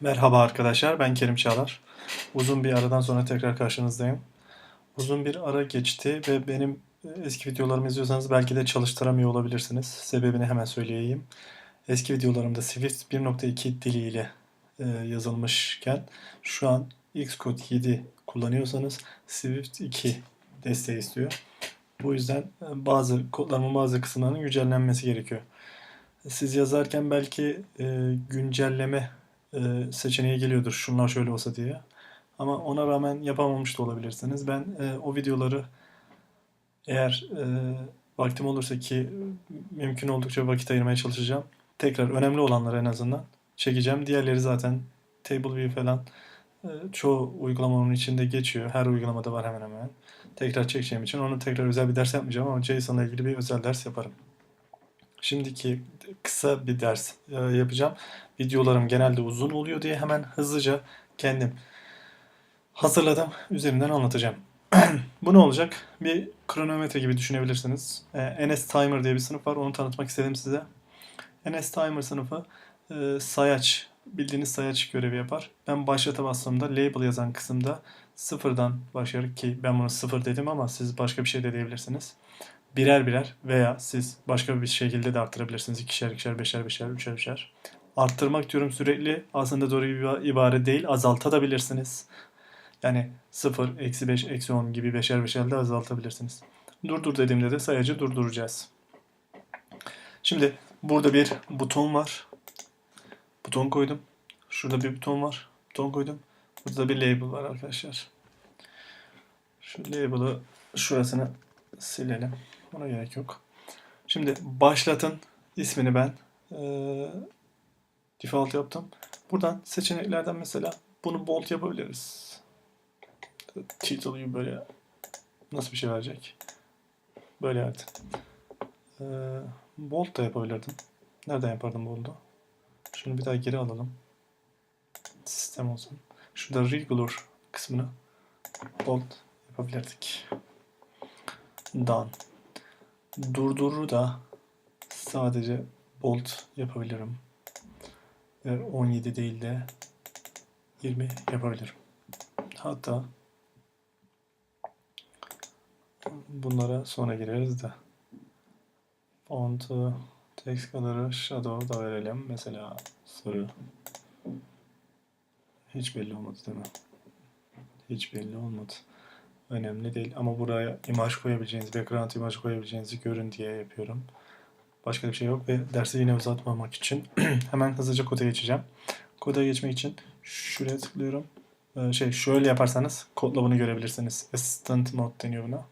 Merhaba arkadaşlar, ben Kerim Çağlar. Uzun bir aradan sonra tekrar karşınızdayım. Uzun bir ara geçti ve benim eski videolarımı izliyorsanız belki de çalıştıramıyor olabilirsiniz. Sebebini hemen söyleyeyim. Eski videolarımda Swift 1.2 diliyle e, yazılmışken şu an Xcode 7 kullanıyorsanız Swift 2 desteği istiyor. Bu yüzden e, bazı kodlarımın bazı kısımlarının güncellenmesi gerekiyor. Siz yazarken belki e, güncelleme e, seçeneği geliyordur. Şunlar şöyle olsa diye. Ama ona rağmen yapamamış da olabilirsiniz. Ben e, o videoları eğer e, vaktim olursa ki mümkün oldukça vakit ayırmaya çalışacağım. Tekrar önemli olanları en azından çekeceğim. Diğerleri zaten TableView falan e, çoğu uygulamanın içinde geçiyor. Her uygulamada var hemen hemen. Tekrar çekeceğim için onu tekrar özel bir ders yapmayacağım ama JSON'la ilgili bir özel ders yaparım. Şimdiki kısa bir ders e, yapacağım. Videolarım genelde uzun oluyor diye hemen hızlıca kendim hazırladım. Üzerinden anlatacağım. Bu ne olacak? Bir kronometre gibi düşünebilirsiniz. E, NS Timer diye bir sınıf var. Onu tanıtmak istedim size. NS Timer sınıfı e, sayaç, bildiğiniz sayaç görevi yapar. Ben başlata bastığımda label yazan kısımda sıfırdan başlayarak ki ben bunu sıfır dedim ama siz başka bir şey de diyebilirsiniz birer birer veya siz başka bir şekilde de arttırabilirsiniz. İkişer, ikişer, beşer, beşer, üçer, üçer. Arttırmak diyorum sürekli aslında doğru bir ibare değil. Azaltabilirsiniz. Yani 0, eksi 5, eksi 10 gibi beşer beşer de azaltabilirsiniz. Durdur dediğimde de sayacı durduracağız. Şimdi burada bir buton var. Buton koydum. Şurada bir buton var. Buton koydum. Burada bir label var arkadaşlar. Şu label'ı şurasını silelim. Buna gerek yok. Şimdi başlatın ismini ben e, default yaptım. Buradan seçeneklerden mesela bunu bold yapabiliriz. Title'ı böyle nasıl bir şey verecek? Böyle evet. E, bold da yapabilirdim. Nereden yapardım bold'u? Şunu bir daha geri alalım. Sistem olsun. Şurada regular kısmını bold yapabilirdik. Done. Durdurur da sadece bolt yapabilirim. Ve 17 değil de 20 yapabilirim. Hatta bunlara sonra gireriz de font'u text color'ı shadow da verelim. Mesela sarı. Hiç belli olmadı değil mi? Hiç belli olmadı önemli değil. Ama buraya imaj koyabileceğiniz, background imaj koyabileceğinizi görün diye yapıyorum. Başka bir şey yok ve dersi yine uzatmamak için hemen hızlıca koda geçeceğim. Koda geçmek için şuraya tıklıyorum. Ee, şey şöyle yaparsanız kodla bunu görebilirsiniz. Assistant mode deniyor buna.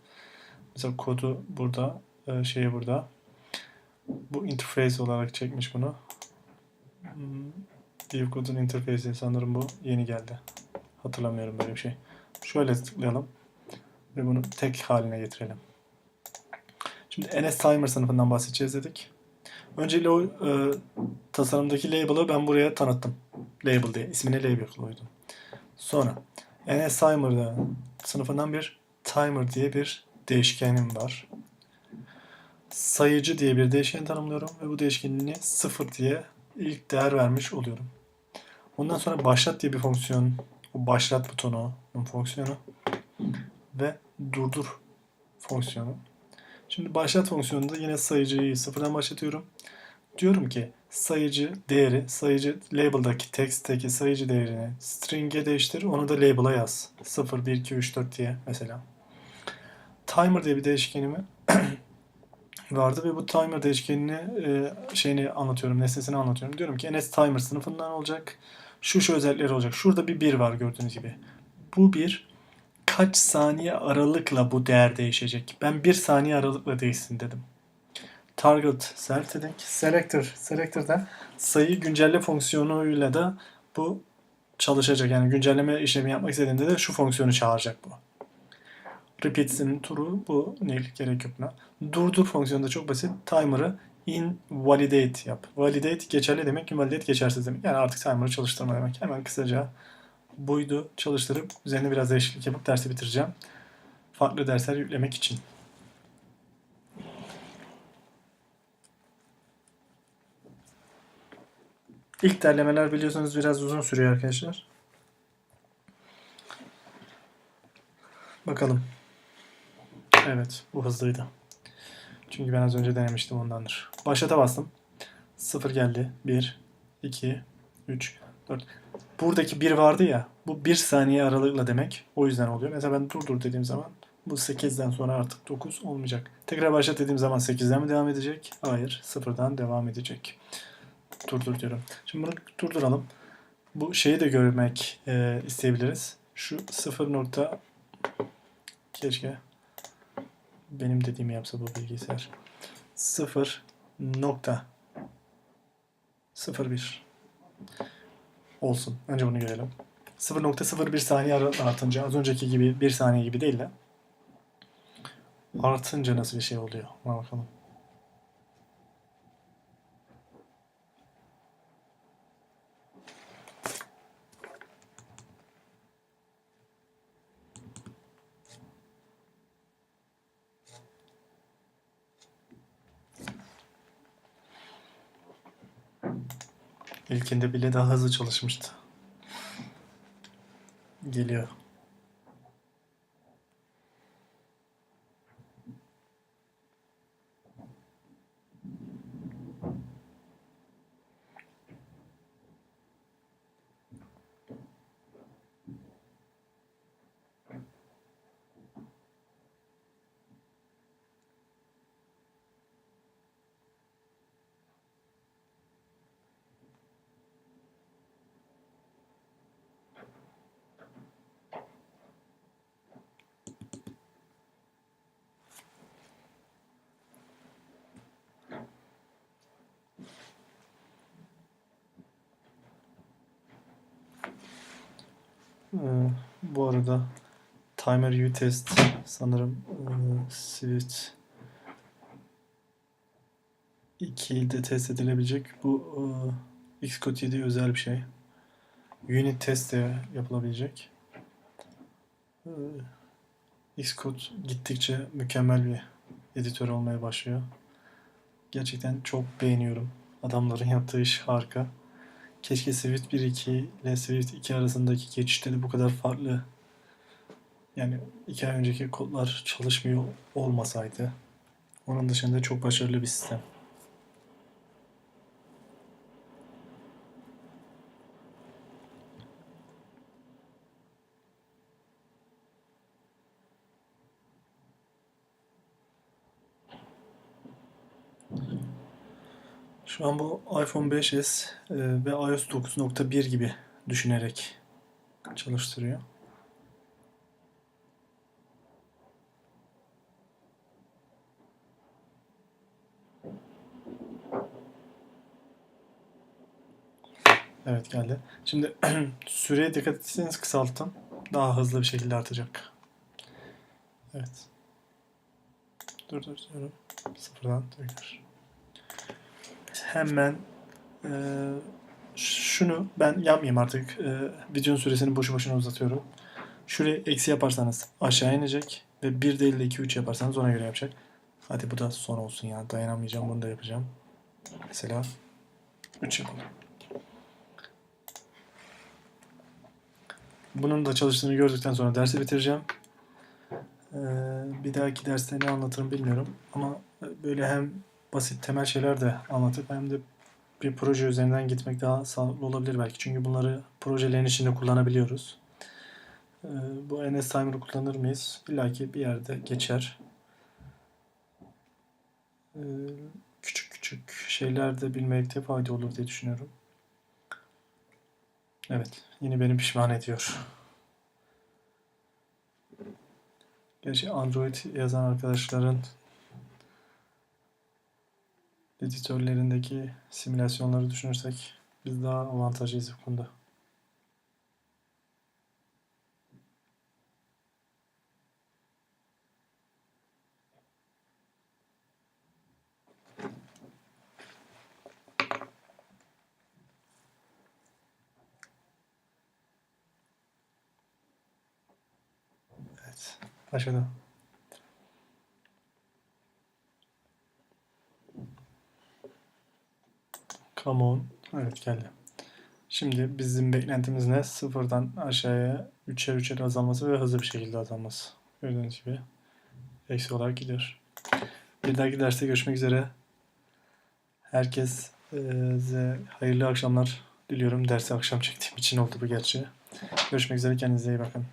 Mesela kodu burada, e, şeyi burada. Bu interface olarak çekmiş bunu. Hmm, Div kodun interface'i sanırım bu yeni geldi. Hatırlamıyorum böyle bir şey. Şöyle tıklayalım ve bunu tek haline getirelim. Şimdi NS Timer sınıfından bahsedeceğiz dedik. Öncelikle o e, tasarımdaki label'ı ben buraya tanıttım. Label diye. ismini label koydum. Sonra NS Timer'da sınıfından bir timer diye bir değişkenim var. Sayıcı diye bir değişken tanımlıyorum ve bu değişkenini sıfır diye ilk değer vermiş oluyorum. Ondan sonra başlat diye bir fonksiyon, o başlat butonu, fonksiyonu ve durdur fonksiyonu. Şimdi başlat fonksiyonunda yine sayıcıyı sıfırdan başlatıyorum. Diyorum ki sayıcı değeri, sayıcı label'daki text'teki sayıcı değerini string'e değiştir. Onu da label'a yaz. 0, 1, 2, 3, 4 diye mesela. Timer diye bir değişkenimi vardı ve bu timer değişkenini e, şeyini anlatıyorum, nesnesini anlatıyorum. Diyorum ki ns timer sınıfından olacak. Şu şu özellikleri olacak. Şurada bir 1 var gördüğünüz gibi. Bu 1 kaç saniye aralıkla bu değer değişecek? Ben bir saniye aralıkla değişsin dedim. Target select. Selector. Selector'da sayı güncelle fonksiyonuyla da bu çalışacak. Yani güncelleme işlemi yapmak istediğinde de şu fonksiyonu çağıracak bu. Repeats'in turu bu değil. Gerek yok buna. Durdur fonksiyonu da çok basit. Timer'ı invalidate yap. Validate geçerli demek, invalidate geçersiz demek. Yani artık timer'ı çalıştırma demek. Hemen kısaca buydu çalıştırıp üzerine biraz değişiklik yapıp dersi bitireceğim. Farklı dersler yüklemek için. İlk derlemeler biliyorsunuz biraz uzun sürüyor arkadaşlar. Bakalım. Evet, bu hızlıydı. Çünkü ben az önce denemiştim ondandır. Başlata bastım. 0 geldi. 1, 2, 3, 4. Buradaki 1 vardı ya. Bu 1 saniye aralıkla demek. O yüzden oluyor. Mesela ben dur dur dediğim zaman bu 8'den sonra artık 9 olmayacak. Tekrar başlat dediğim zaman 8'den mi devam edecek? Hayır. 0'dan devam edecek. Durdur diyorum. Şimdi bunu durduralım. Bu şeyi de görmek e, isteyebiliriz. Şu 0 nokta keşke benim dediğimi yapsa bu bilgisayar. 0 nokta 01 olsun. Önce bunu görelim. 0.01 saniye artınca az önceki gibi 1 saniye gibi değil de artınca nasıl bir şey oluyor? Ona bakalım. İlkinde bile daha hızlı çalışmıştı. Geliyor. Ee, bu arada Timer U test sanırım e, Swift 2 ile test edilebilecek. Bu e, Xcode 7 özel bir şey. Unit test de yapılabilecek. E, Xcode gittikçe mükemmel bir editör olmaya başlıyor. Gerçekten çok beğeniyorum. Adamların yaptığı iş harika. Keşke Swift 1.2 ile Swift 2 arasındaki geçişte bu kadar farklı yani iki ay önceki kodlar çalışmıyor olmasaydı. Onun dışında çok başarılı bir sistem. Şu an bu iPhone 5s e, ve iOS 9.1 gibi düşünerek çalıştırıyor. Evet geldi. Şimdi süreye dikkat etseniz kısalttım. Daha hızlı bir şekilde artacak. Evet. Dur dur diyorum. Sıfırdan tekrar. Hemen e, şunu ben yapmayayım artık. E, videonun süresini boşu boşuna uzatıyorum. Şuraya eksi yaparsanız aşağı inecek. Ve 1 değil de 2 3 yaparsanız ona göre yapacak. Hadi bu da son olsun ya. Dayanamayacağım bunu da yapacağım. Mesela 3 yapalım. Bunun da çalıştığını gördükten sonra dersi bitireceğim. Ee, bir dahaki derste ne anlatırım bilmiyorum. Ama böyle hem basit temel şeyler de anlatıp hem de bir proje üzerinden gitmek daha sağlıklı olabilir belki. Çünkü bunları projelerin içinde kullanabiliyoruz. Ee, bu NS Timer'ı kullanır mıyız? İlla ki bir yerde geçer. Ee, küçük küçük şeyler de bilmekte fayda olur diye düşünüyorum. Evet, yine beni pişman ediyor. Gerçi Android yazan arkadaşların editörlerindeki simülasyonları düşünürsek biz daha avantajlıyız bu konuda. Evet, başladı. Come on. Evet geldi. Şimdi bizim beklentimiz ne? Sıfırdan aşağıya üçer üçer azalması ve hızlı bir şekilde azalması. Gördüğünüz gibi eksi olarak gidiyor. Bir dahaki derste görüşmek üzere. Herkese hayırlı akşamlar diliyorum. Dersi akşam çektiğim için oldu bu gerçi. Görüşmek üzere. Kendinize iyi bakın.